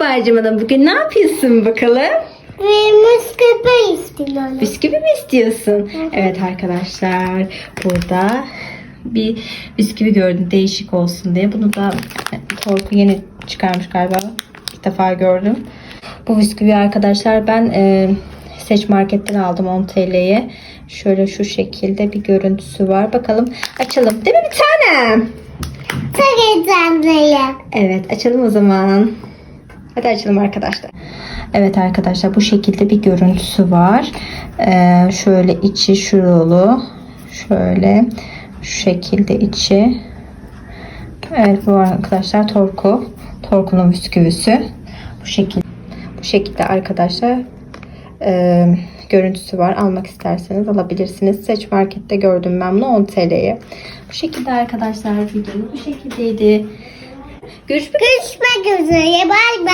Merhaba Ecem Bugün ne yapıyorsun bakalım? Müsküpe istiyorum. Bisküvi mi istiyorsun? Evet arkadaşlar burada bir bisküvi gördüm değişik olsun diye. Bunu da Torku yeni çıkarmış galiba. İlk defa gördüm. Bu bisküvi arkadaşlar ben e, Seç Market'ten aldım 10 TL'ye. Şöyle şu şekilde bir görüntüsü var. Bakalım açalım. Değil mi bir tane? Takacağım dayı. Evet açalım o zaman. Hadi açalım arkadaşlar. Evet arkadaşlar bu şekilde bir görüntüsü var. Ee, şöyle içi şurulu. Şöyle şu şekilde içi. Evet bu arkadaşlar Torku. Torku'nun bisküvisi. Bu şekilde. Bu şekilde arkadaşlar e, görüntüsü var. Almak isterseniz alabilirsiniz. Seç markette gördüm ben bunu 10 TL'ye. Bu şekilde arkadaşlar videomuz bu şekildeydi. Görüşmek Görüşmek üzere. Bay